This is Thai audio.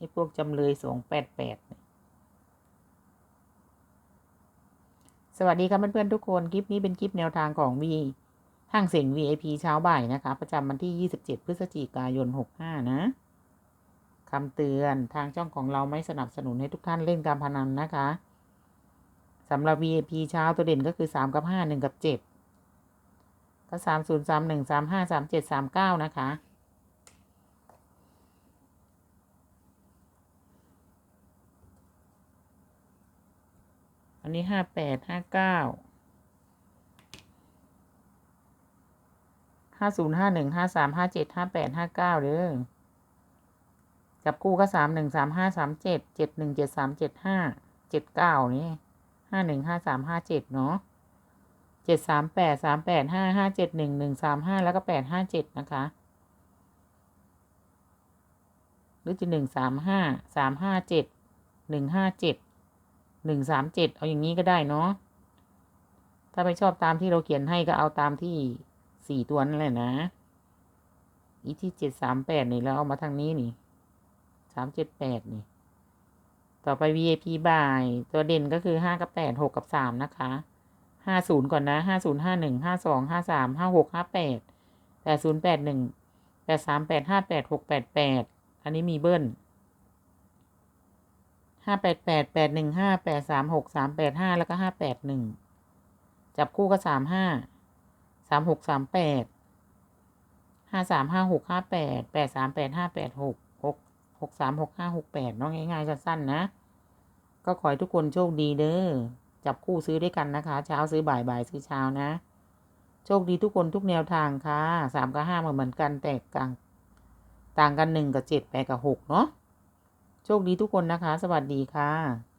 ไอ้พวกจำเลยสองแปดแปดสวัสดีครับเพื่อนๆทุกคน คลิปนี้เป็นคลิปแนวทางของวีห้างเสียง VIP เช้าบ่ายนะคะ ประจำวันที่ 27 พฤศจิกายน 65 นะคำเตือนทางช่องของเราไม่สนับสนุนให้ทุกท่านเล่นการพนันนะคะสำหรับ VIP เช้าตัวเด่นก็คือ 3 กับ 5 1 กับ 7 ก็ 3 0 3 1 3 5 3 7 3 9 นะคะ นนี้ห้าแปดห้าเก้าห้าศูนย์ห้าหนึ่งห้าสามห้าเจ็ดห้าแปดห้าเก้าเด้อจับคู่ก็สามหนึ่งสามห้าสามเจ็ดเจ็ดหนึ่งเจ็ดสามเจ็ดห้าเจ็ดเก้านี่ห้าหนึ่งห้าสามห้าเจ็ดเนาะเจ็ดสามแปดสามแปดห้าห้าเจ็ดหนึ่งหนึ่งสามห้าแล้วก็แปดห้าเจ็ดนะคะ หรือจะหนึ่งสามห้าสามห้าเจ็ดหนึ่งห้าเจ็ด หนึ่งสามเจ็ดเอาอย่างนี้ก็ได้เนาะ ถ้าไม่ชอบตามที่เราเขียนให้ก็เอาตามที่สี่ตัวนั่นแหละนะ อีที่เจ็ดสามแปดนี่แล้วเอามาทางนี้นี่สามเจ็ดแปดนี่ ต่อไป VIP บ่าย ตัวเด่นก็คือห้ากับแปดหกกับสามนะคะห้าศูนย์ก่อนนะห้าศูนย์ห้าหนึ่งห้าสองห้าสามห้าหกห้าแปดแปดศูนย์แปดหนึ่งแปดสามแปดห้าแปดหกแปดแปดอันนี้มีเบิ้ล ห้าแปดแปดแปดหนึ่งห้าแปดสามหกสามแปดห้าแล้วก็ห้าแปดหนึ่งจับคู่ก็สามห้าสามหกสามแปดห้าสามห้าหกห้าแปดแปดสามแปดห้าแปดหกหกหกสามหกห้าหกแปดน้องง่ายๆสั้นๆนะ ก็ขอให้ทุกคนโชคดีเด้อจับคู่ซื้อด้วยกันนะคะ เช้าซื้อบ่ายบ่ายซื้อเช้านะ โชคดีทุกคนทุกแนวทางค่ะสามกับห้าเหมือนกันแต่กลาง ต่างกันหนึ่งกับเจ็ดแปดกับหกเนาะ โชคดีทุกคนนะคะ สวัสดีค่ะ